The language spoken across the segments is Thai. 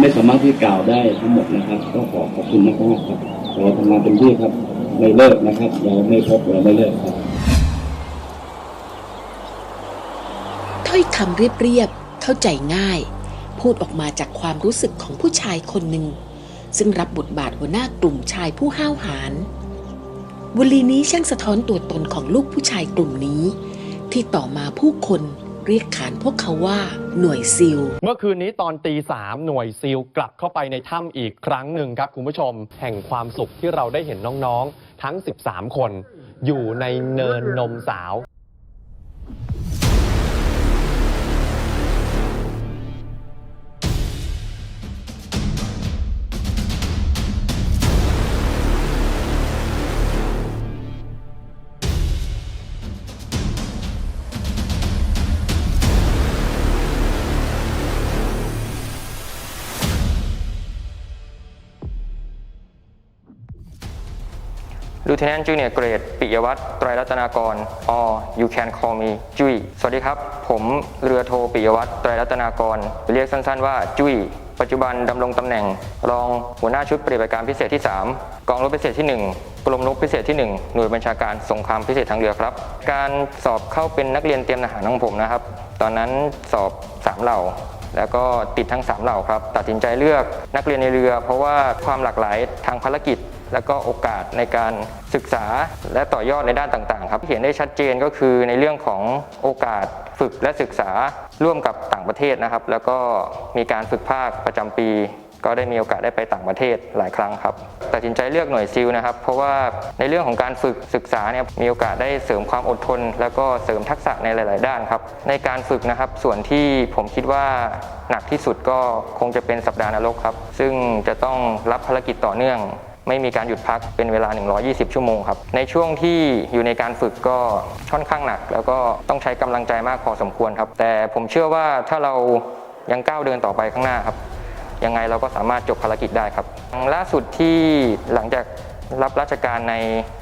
ไม่สามารถที่กล่าวได้ทั้งหมดนะครับ ก็ขอขอบคุณมากๆครับเราทำงานเป็นที่ครับไม่เลิกนะครับ เราไม่พบเราไม่เลิกครับถ้อยคำเรียบๆเข้าใจง่าย พูดออกมาจากความรู้สึกของผู้ชายคนหนึ่ง ซึ่งรับบทบาทหัวหน้ากลุ่มชายผู้ห้าวหาญวลีนี้ช่างสะท้อนตัวตนของลูกผู้ชายกลุ่มนี้ ที่ต่อมาผู้คน เรียกขานพวกเขาว่าหน่วยซิล เมื่อคืนนี้ตอนตีสามหน่วยซิลกลับเข้าไปในถ้ำอีกครั้งหนึ่งครับคุณผู้ชม แห่งความสุขที่เราได้เห็นน้องๆ ทั้ง 13 คน อยู่ในเนินนมสาว ลูเทน a n t จูเนียร์เกรดปิยวัฒน์ไตรรัตนากร or you can call me จุ้ยสวัสดีครับ ผมเรือโทปิยวัฒน์ไตรรัตนากร เรียกสั้นๆว่าจุ้ยปัจจุบันดำรงตำแหน่ง รองหัวหน้าชุดปฏิบัติการพิเศษที่ 3 กองรบพิเศษที่ 1 กรมรบพิเศษที่ 1 หน่วยบัญชาการสงครามพิเศษทางเรือครับ การสอบเข้าเป็นนักเรียนเตรียมทหารของผมนะครับ ตอนนั้นสอบ 3 เหล่า แล้วก็ติดทั้ง 3 เหล่าครับ ตัดสินใจเลือกนักเรียนในเรือ เพราะว่าความหลากหลายทางภารกิจ แล้วก็โอกาสในการศึกษาและต่อยอดในด้านต่างๆ ครับเห็นได้ชัดเจนก็คือในเรื่องของโอกาสฝึกและศึกษาร่วมกับต่างประเทศนะครับ แล้วก็มีการฝึกภาคประจำปี ก็ได้มีโอกาสได้ไปต่างประเทศหลายครั้งครับตัดสินใจเลือกหน่วยซิลนะครับ เพราะว่าในเรื่องของการฝึกศึกษาเนี่ยมีโอกาสได้เสริมความอดทน แล้วก็เสริมทักษะในหลาย ๆ ด้านครับ ในการฝึกนะครับส่วนที่ผมคิดว่าหนักที่สุดก็คงจะเป็นสัปดาห์นรกครับ ซึ่งจะต้องรับภารกิจต่อเนื่อง ไม่มีการหยุดพักเป็นเวลา 120 ชั่วโมงครับ ในช่วงที่อยู่ในการฝึกก็ค่อนข้างหนัก แล้วก็ต้องใช้กำลังใจมากพอสมควรครับ แต่ผมเชื่อว่าถ้าเรายังก้าวเดินต่อไปข้างหน้าครับ ยังไงเราก็สามารถจบภารกิจได้ครับ ล่าสุดที่หลังจากรับราชการใน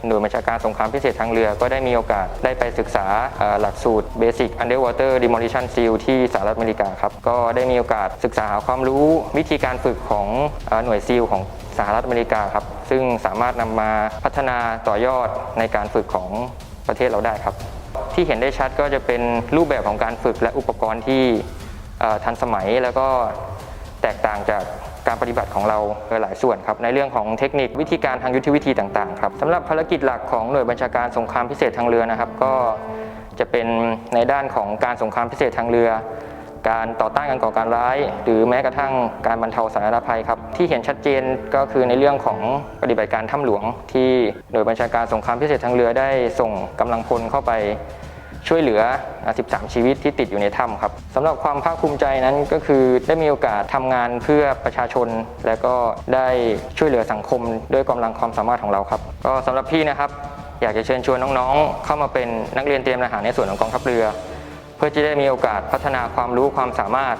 หน่วยบัญชาการสงครามพิเศษทางเรือ ก็ได้มีโอกาสได้ไปศึกษาหลักสูตร Basic Underwater Demolition Seal ที่สหรัฐอเมริกาครับ ก็ได้มีโอกาสศึกษาหาความรู้วิธีการฝึกของหน่วยซีลของสหรัฐอเมริกาครับ ซึ่งสามารถนำมาพัฒนาต่อยอดในการฝึกของประเทศเราได้ครับ ที่เห็นได้ชัดก็จะเป็นรูปแบบของการฝึกและอุปกรณ์ที่ทันสมัยแล้วก็แตกต่างจากการปฏิบัติของเราหลายส่วนครับในเรื่องของเทคนิควิธีการทางยุทธวิธีต่างๆครับสำหรับภารกิจหลักของหน่วยบัญชาการสงครามพิเศษทางเรือนะครับ ก็จะเป็นในด้านของการสงครามพิเศษทางเรือ การต่อต้านการก่อการร้าย หรือแม้กระทั่งการบรรเทาสาธารณภัยครับที่เห็นชัดเจนก็คือในเรื่องของปฏิบัติการถ้ำหลวง ที่หน่วยบัญชาการสงครามพิเศษทางเรือได้ส่งกำลังพลเข้าไปช่วยเหลือ 13 ชีวิตที่ติดอยู่ในถ้ำครับสำหรับความภาคภูมิใจนั้นก็คือได้มีโอกาสทำงานเพื่อประชาชน และก็ได้ช่วยเหลือสังคมด้วยกำลังความสามารถของเราครับ ก็สำหรับพี่นะครับ อยากจะเชิญชวนน้องๆ เข้ามาเป็นนักเรียนเตรียมทหารในส่วนของกองทัพเรือ พื่อจะได้มีโอกาสพัฒนาความรู้ความสามารถ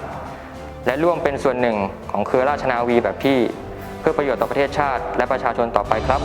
และร่วมเป็นส่วนหนึ่งของเครือราชนาวีแบบพี่ เพื่อประโยชน์ต่อประเทศชาติ และประชาชนต่อไปครับ